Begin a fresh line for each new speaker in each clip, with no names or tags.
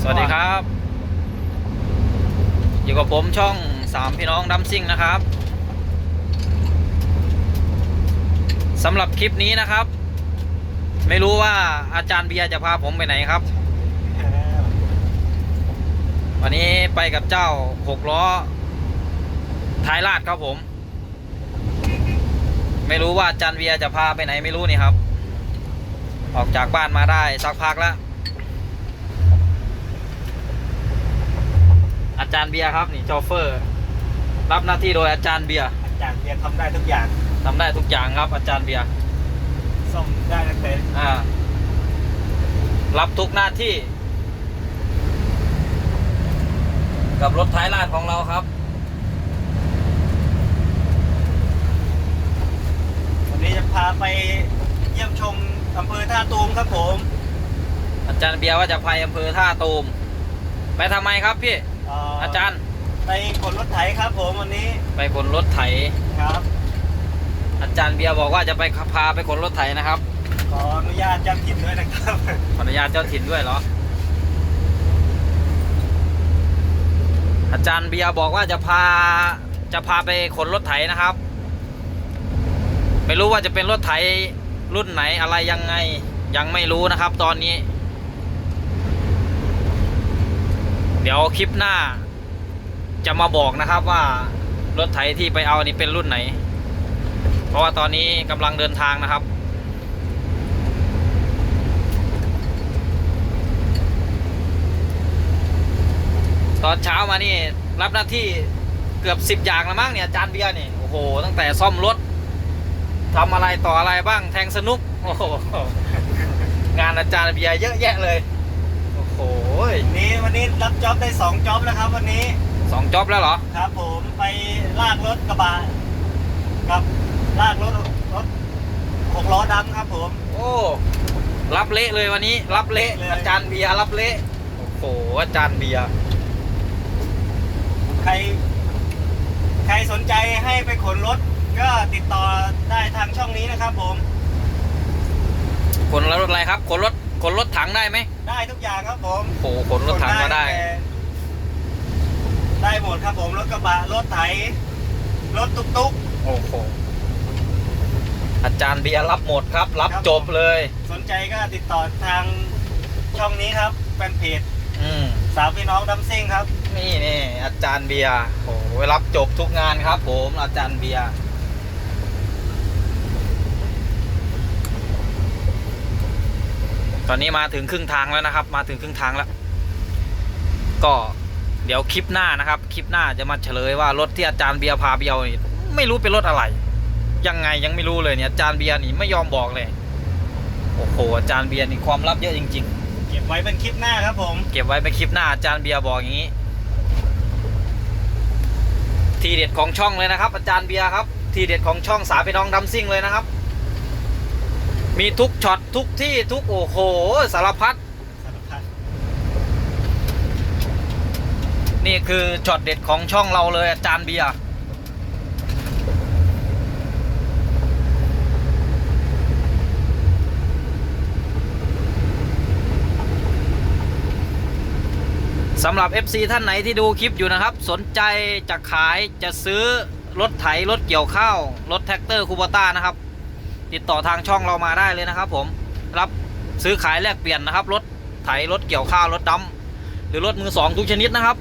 สวัสดีครับ อยู่กับผมช่องสามพี่น้องดัมซิ่งนะครับสำหรับคลิปนี้นะครับ ไม่รู้ว่าอาจารย์เบียจะพาผมไปไหนครับ วันนี้ไปกับเจ้าหกล้อท้ายลาดครับผม ไม่รู้ว่าอาจารย์เบียจะพาไปไหนไม่รู้นี่ครับ ออกจากบ้านมาได้สักพักแล้ว อาจารย์เบียร์ครับนี่โชเฟอร์ รับหน้าที่โดยอาจารย์เบียร์
อาจารย์เบียร์ทำได้ทุกอย่าง
ทำได้ทุกอย่างครับ อาจารย์เบียร์
ซ่อมได้ตั้งแต่
อ่า รับทุกหน้าที่ กับรถท้ายลาดของเราครับ
วันนี้จะพาไปเยี่ยมชมอำเภอท่าตูมครับผม
อาจารย์เบียร์ว่าจะไปอำเภอท่าตูม ไปทำไมครับพี่
เอ่อ
อาจารย์
ไปขนรถไถครับผมวันนี้
ไปขนรถไถ
ครับ
อาจารย์เบียร์บอกว่าจะไปพาไปขนรถไถนะครับ
ขออนุญาตเจ้าถิ่นด้วยนะครับ
ขออนุญาตเจ้าถิ่นด้วยเหรอ อาจารย์เบียร์บอกว่าจะพาจะพาไปขนรถไถนะครับ ไม่รู้ว่าจะเป็นรถไถรุ่นไหนอะไรยังไงยังไม่รู้นะครับ ตอนนี้ เดี๋ยวคลิปหน้า จะมาบอกนะครับว่ารถไถที่ไปเอานี่เป็นรุ่นไหน เพราะว่าตอนนี้กำลังเดินทางนะครับ ตอนเช้ามานี่รับหน้าที่เกือบสิบอย่างแล้วมั้งเนี่ยอาจารย์เบียร์นี่โอ้โห ตั้งแต่ซ่อมรถทำอะไรต่ออะไรบ้างแทงสนุก โอ้โห งานอาจารย์เบียร์เยอะแยะเลย อ้โห
วันนี้วันนี้รับจ็อบได้สองจ็อบแล้วครับ วันนี้
สองจ็อบแล้วเหรอ
ครับ ผมไปลากรถกระบะกับลากรถรถหกล้อดำครับ ผม
โอ้ รับเละเลยวันนี้ รับเละ
เลย
อาจารย์เบียร์รับเละโอ้โหอาจารย์เบียร์
ใคร ใครสนใจให้ไปขนรถ ก็ติดต่อได้ทางช่องนี้นะครับ ผม
ขนรถอะไรครับขนรถ ขนรถถังได้ไหม
ได้ทุกอย่างครับผม
โอ้โหขนรถถังก็ได้
แต่ได้หมดครับผมรถกระบะรถไถรถตุกตุก
โอ้โหอาจารย์เบียร์รับหมดครับรับ
ครับ
จบเลย
สนใจก็ติดต่อทางช่องนี้ครับแฟนเพจ
อืม
สาวพี่น้องดัมซิ่งครับ
นี่นี่อาจารย์เบียร์โอ้โหรับจบทุกงานครับ ผมอาจารย์เบียร์ อนนี้มาถึงครึ่งทางแล้วนะครับ มาถึงครึ่งทางแล้ว ก็เดี๋ยวคลิปหน้านะครับ คลิปหน้าจะมาเฉลยว่ารถที่อาจารย์เบียร์พาเบียวนี่ไม่รู้เป็นรถอะไร ยังไงยังไม่รู้เลยเนี่ยอาจารย์เบียร์นี่ไม่ยอมบอกเลยโอ้โหอาจารย์เบียร์นี่ความลับเยอะจริง ๆ
เก็บไว้เป็นคลิปหน้าครับผม
เก็บไว้เป็นคลิปหน้าอาจารย์เบียร์บอกอย่างนี้ ทีเด็ดของช่องเลยนะครับ อาจารย์เบียร์ครับ ทีเด็ดของช่องสาพี่น้องดัมซิ่งเลยนะครับ มีทุกช็อตทุกที่ทุกโอ้โหสารพัด
สารพัด
นี่คือช็อตเด็ดของช่องเราเลยอาจารย์เบียร์สำหรับ FC ท่านไหนที่ดูคลิปอยู่นะครับ สนใจจะขายจะซื้อรถไถรถเกี่ยวข้าว รถแท็กเตอร์คูปต้านะครับ ติดต่อทางช่องเรามาได้เลยนะครับ ผมรับซื้อขายแลกเปลี่ยนนะครับ รถไถรถเกี่ยวข้าวรถดำหรือรถมือสองทุกชนิดนะครับ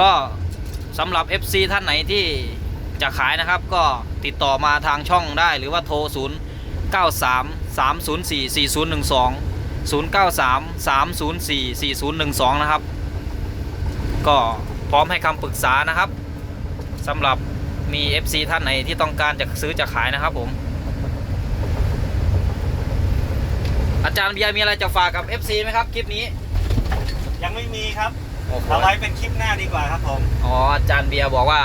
ก็สำหรับ FC ท่านไหนที่จะขายนะครับ ก็ติดต่อมาทางช่องได้หรือว่าโทร 0 9 3 3 0 4 4 0 1 2 0 9 3 3 0 4 4 0 1 2 นะครับ ก็พร้อมให้คำปรึกษานะครับสำหรับ มี FC ท่านไหนที่ต้องการจะซื้อจะขายนะครับผม อาจารย์เบียร์มีอะไรจะฝากกับ FC ไหมครับคลิปนี้
ยังไม่มีครับ
โอ้โห
เอาไว้เป็นคลิปหน้าดีกว่าครับผม
อ๋ออาจารย์เบียร์บอกว่า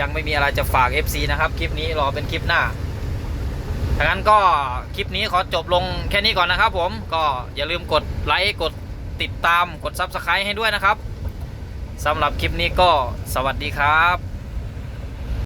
ยังไม่มีอะไรจะฝาก FC นะครับคลิปนี้รอเป็นคลิปหน้าถ้างั้นก็คลิปนี้ขอจบลงแค่นี้ก่อนนะครับผมก็อย่าลืมกดไลค์กดติดตามกด Subscribe ให้ด้วยนะครับสำหรับคลิปนี้ก็สวัสดีครับ